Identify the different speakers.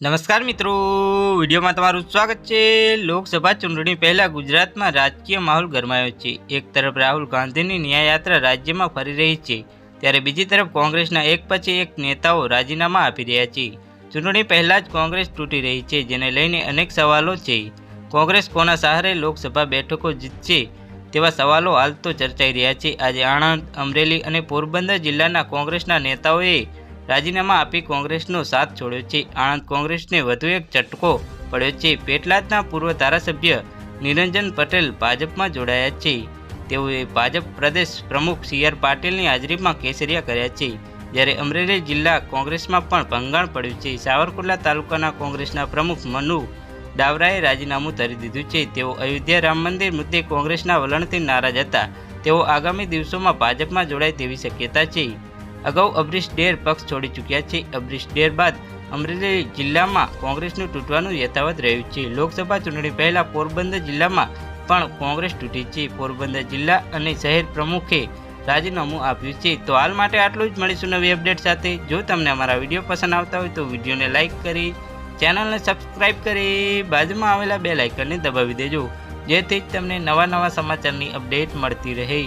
Speaker 1: નમસ્કાર મિત્રો, વિડીયોમાં તમારું સ્વાગત છે. લોકસભા ચૂંટણી પહેલાં ગુજરાતમાં રાજકીય માહોલ ગરમાયો છે. એક તરફ રાહુલ ગાંધીની ન્યાયયાત્રા રાજ્યમાં ફરી રહી છે, ત્યારે બીજી તરફ કોંગ્રેસના એક પછી એક નેતાઓ રાજીનામા આપી રહ્યા છે. ચૂંટણી પહેલાં જ કોંગ્રેસ તૂટી રહી છે, જેને લઈને અનેક સવાલો છે. કોંગ્રેસ કોના સહારે લોકસભા બેઠકો જીતશે તેવા સવાલો હાલ તો ચર્ચાઈ રહ્યા છે. આજે આણંદ, અમરેલી અને પોરબંદર જિલ્લાના કોંગ્રેસના નેતાઓએ રાજીનામા આપી કોંગ્રેસનો સાથ છોડ્યો છે. આણંદ કોંગ્રેસને વધુ એક ચટકો પડ્યો છે. પેટલાદના પૂર્વ ધારાસભ્ય નિરંજન પટેલ ભાજપમાં જોડાયા છે. તેઓએ ભાજપ પ્રદેશ પ્રમુખ સી આર પાટીલની હાજરીમાં કેસરિયા કર્યા છે. જ્યારે અમરેલી જિલ્લા કોંગ્રેસમાં પણ ભંગાણ પડ્યું છે. સાવરકુંડલા તાલુકાના કોંગ્રેસના પ્રમુખ મનુ ડાવરાએ રાજીનામું ધરી દીધું છે. તેઓ અયોધ્યા રામ મંદિર મુદ્દે કોંગ્રેસના વલણથી નારાજ હતા. તેઓ આગામી દિવસોમાં ભાજપમાં જોડાય તેવી શક્યતા છે. અગાઉ અબરીશ ડેર પક્ષ છોડી ચૂક્યા છે. અબરીશ ડેર બાદ અમરેલી જિલ્લામાં કોંગ્રેસનું તૂટવાનું યથાવત રહ્યું છે. લોકસભા ચૂંટણી પહેલા પોરબંદર જિલ્લામાં પણ કોંગ્રેસ તૂટી છે. પોરબંદર જિલ્લા અને શહેર પ્રમુખે રાજીનામું આપ્યું છે. તો હાલ માટે આટલું જ. મળીશું નવી અપડેટ સાથે. જો તમને અમારા વીડિયો પસંદ આવતા હોય તો વિડીયોને લાઇક કરી, ચેનલને સબસ્ક્રાઇબ કરી, બાજુમાં આવેલા બે લાઇકનને દબાવી દેજો. જેથી જ તમને નવા નવા સમાચારની અપડેટ મળતી રહે.